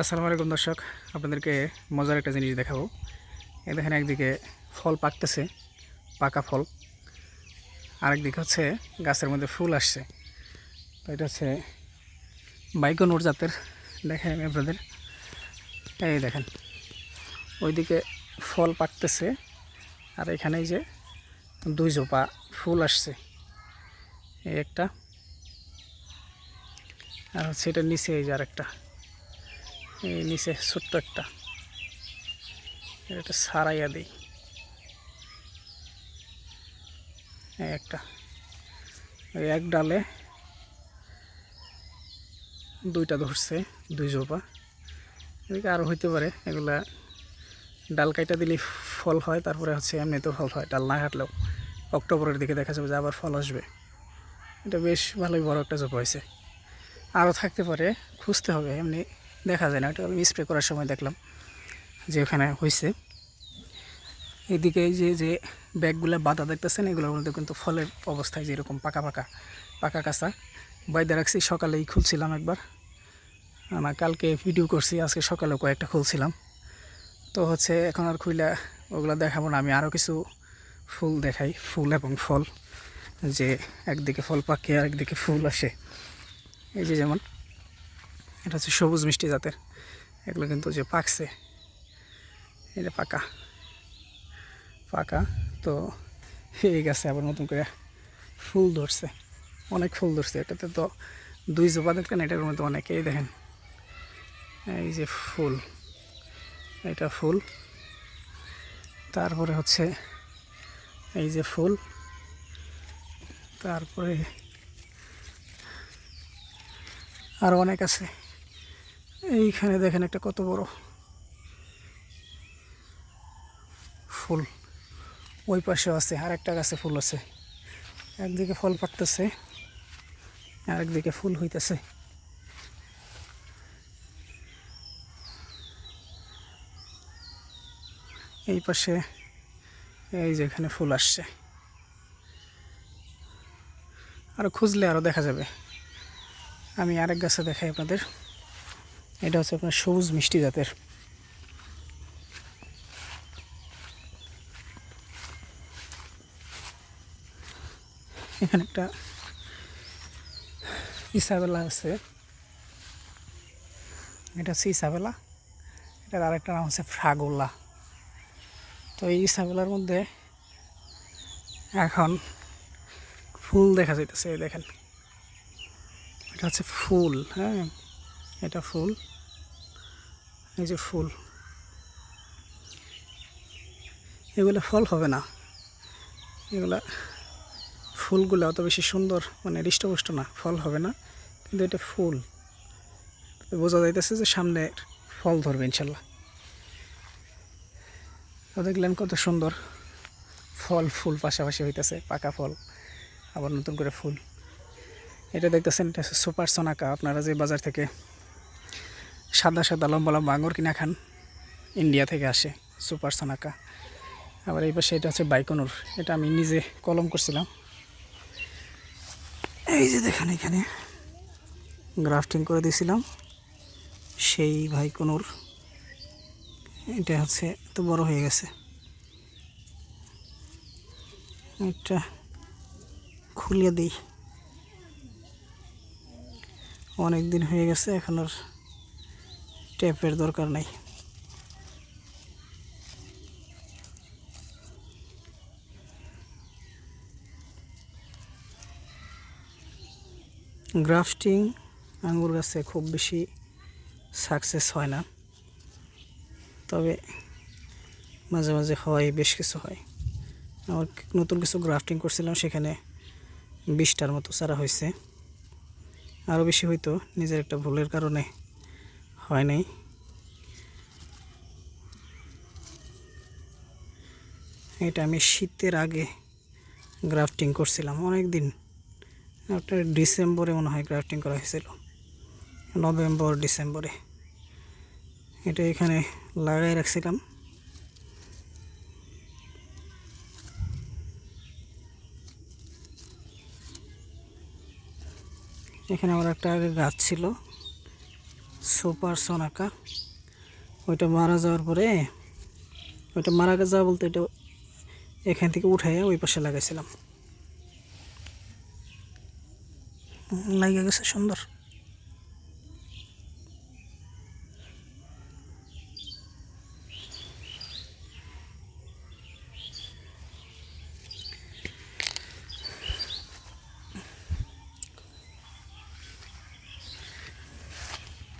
আসসালামু আলাইকুম দর্শক, আপনাদেরকে মজার একটা জিনিস দেখাবো। এ দেখেন একদিকে ফল পাকতেছে, পাকা ফল। আরেকদিকে হচ্ছে গাছের মধ্যে ফুল আসছে। তো এটা হচ্ছে বাইকনোর জাতের, দেখেন আমি আপনাদের। এই দেখেন, ওইদিকে ফল পাকতেছে, আর এখানে যে দুই জোপা ফুল আসছে। এই একটা, আর হচ্ছে এটা নিচে এই যে আরেকটা। এই নিচে ছোট্ট একটা। এটা সারাইয়া দিই। একটা। এক ডালে দুইটা ধরছে, দুই জোপা। এদিকে আরও হইতে পারে, এগুলা ডাল কাইটা দিলেই ফল হয়, তারপরে হচ্ছে এমনিতেও ফল হয়। ডাল না কাটলেও অক্টোবরের দিকে দেখা যাবে যে আবার ফল আসবে। এটা বেশ ভালোই বড় একটা জোপা হয়েছে আরও থাকতে পারে, খুঁজতে হবে, এমনি দেখা যায় না এটা আমি স্প্রে করার সময় দেখলাম যে ওখানে হয়েছে এদিকে যে যে ব্যাগগুলো বাধা দেখতেছেন, এগুলোর মধ্যে কিন্তু ফলের অবস্থায় যেরকম পাকা পাকা পাকা কাঁচা। বাইদা রাখছি, সকালেই খুলছিলাম একবার। না, কালকে ভিডিও করছি, আজকে সকালেও কয়েকটা খুলছিলাম। তো হচ্ছে এখন আর খুইলা ওগুলো দেখাবো না, আমি আরও কিছু ফুল দেখাই, ফুল এবং ফল। যে একদিকে ফল পাকে আর একদিকে ফুল আসে। এই যে যেমন এটা হচ্ছে সবুজ মিষ্টি জাতের। এগুলো কিন্তু যে পাকছে। এটা পাকা। পাকা। তো এই গাছে আবার নতুন করে ফুল ধরছে। অনেক ফুল ধরছে এটাতে। তো দুই জোপা দেখলেন, এটার মধ্যে অনেকেই দেখেন। এই যে ফুল। এটা ফুল। তারপরে হচ্ছে এই যে ফুল। তারপরে আরও অনেক আছে। এইখানে দেখেন একটা কত বড় ফুল। ওই পাশেও আছে আর একটা গাছে ফুল আছে। একদিকে ফল পাকতেছে আর একদিকে ফুল হইতেছে। এই পাশে এই যে এখানে ফুল আসছে। আরও খুঁজলে আরও দেখা যাবে। আমি আরেক গাছে দেখাই আপনাদের। এটা হচ্ছে আপনার সবুজ মিষ্টি জাতের। এখানে একটা ইসাবেলা আছে। এটা হচ্ছে ইসাবেলা। এটার আরেকটা নাম হচ্ছে ফ্রাগোলা। তো এই ইসাবেলার মধ্যে এখন ফুল দেখা যাইতেছে দেখেন। এটা হচ্ছে ফুল হ্যাঁ? এটা ফুল। এই যে ফুল। এগুলো ফল হবে না। এগুলা ফুলগুলো অত বেশি সুন্দর মানে হৃষ্টপুষ্ট না, ফল হবে না। কিন্তু এটা ফুল। বোঝা যাইতেছে যে সামনে ফল ধরবে ইনশাল্লাহ। তো দেখলেন কত সুন্দর ফল, ফুল পাশাপাশি হইতেছে, পাকা ফল, আবার নতুন করে ফুল। এটা দেখতেছেন, এটা সুপার সোনাকা। আপনারা যে বাজার থেকে সাদা সাদা লম্বা লম্বা আঙুর কিনা খান ইন্ডিয়া থেকে আসে সুপার সোনাকা। আবার এই পাশে এটা হচ্ছে বাইকনুর, এটা আমি নিজে কলম করছিলাম। এই যে দেখেন এখানে গ্রাফটিং করে দিয়েছিলাম, সেই ভাইকনুর এটা হচ্ছে, এত বড় হয়ে গেছে। এটা খুলিয়ে দিই। অনেক দিন হয়ে গেছে, এখন আর টেপের দরকার নাই। গ্রাফটিং আঙ্গুর গাছে খুব বেশি সাকসেস হয় না। তবে মাঝে মাঝে হয়, বেশ কিছু হয়। আমার নতুন কিছু গ্রাফটিং করছিলাম, সেখানে বিশটার মতো চারা হয়েছে। আরও বেশি হয়তো নিজের একটা ভুলের কারণে। হয় নাই এটা আমি শীতের আগে গ্রাফটিং করছিলাম অনেক দিন একটা ডিসেম্বরে মনে হয় গ্রাফটিং করা হয়েছিল। নভেম্বর, ডিসেম্বরে। এটা এখানে লাগাই রাখছিলাম। এখানে আমার একটা আগে গাছ ছিল। সুপার সোনাকা। ওইটা মারা যাওয়ার পরে, ওইটা মারা যাওয়া বলতে এটা এখান থেকে উঠাইয়া ওই পাশে লাগাইছিলাম। লাগে গেছে সুন্দর।